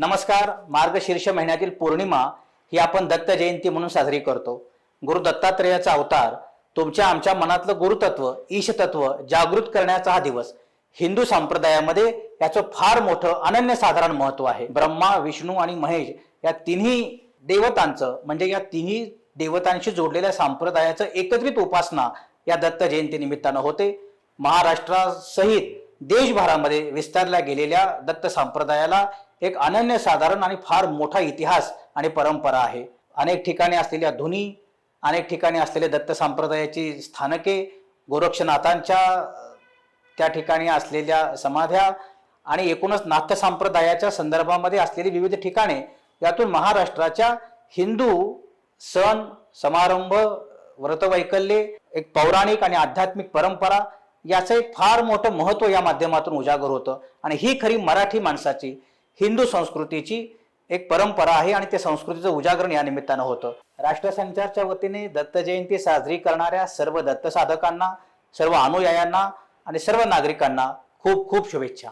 नमस्कार मार्गशीर्ष महिन्यातील पौर्णिमा ही आपण दत्त जयंती म्हणून साजरी करतो. गुरु दत्तात्रेयाचा अवतार तुमच्या आमच्या मनातलं गुरुतत्व ईशतत्व जागृत करण्याचा हा दिवस हिंदू संप्रदायामध्ये याचं फार मोठं अनन्य साधारण महत्त्व आहे. ब्रह्मा विष्णू आणि महेश या तिन्ही देवतांचं म्हणजे या तिन्ही देवतांशी जोडलेल्या संप्रदायाचं एकत्रित उपासना या दत्त जयंती निमित्तानं होते. महाराष्ट्रासहित देशभरामध्ये विस्तारल्या गेलेल्या दत्त संप्रदायाला एक अनन्यसाधारण आणि फार मोठा इतिहास आणि परंपरा आहे. अनेक ठिकाणी असलेल्या धुनी अनेक ठिकाणी असलेले दत्त संप्रदायाची स्थानके गोरक्षनाथांच्या त्या ठिकाणी असलेल्या समाध्या आणि एकूणच नाथ संप्रदायाच्या संदर्भामध्ये असलेली विविध ठिकाणे यातून महाराष्ट्राच्या हिंदू सण समारंभ व्रतवैकल्ये एक पौराणिक आणि आध्यात्मिक परंपरा याचं एक फार मोठं महत्त्व या माध्यमातून उजागर होतं. आणि ही खरी मराठी माणसाची हिंदू संस्कृतीची एक परंपरा आहे आणि त्या संस्कृतीचं उजागरण या निमित्तानं होतं. राष्ट्रसंचारच्या वतीने दत्त जयंती साजरी करणाऱ्या सर्व दत्त साधकांना सर्व अनुयायांना आणि सर्व नागरिकांना खूप खूप शुभेच्छा.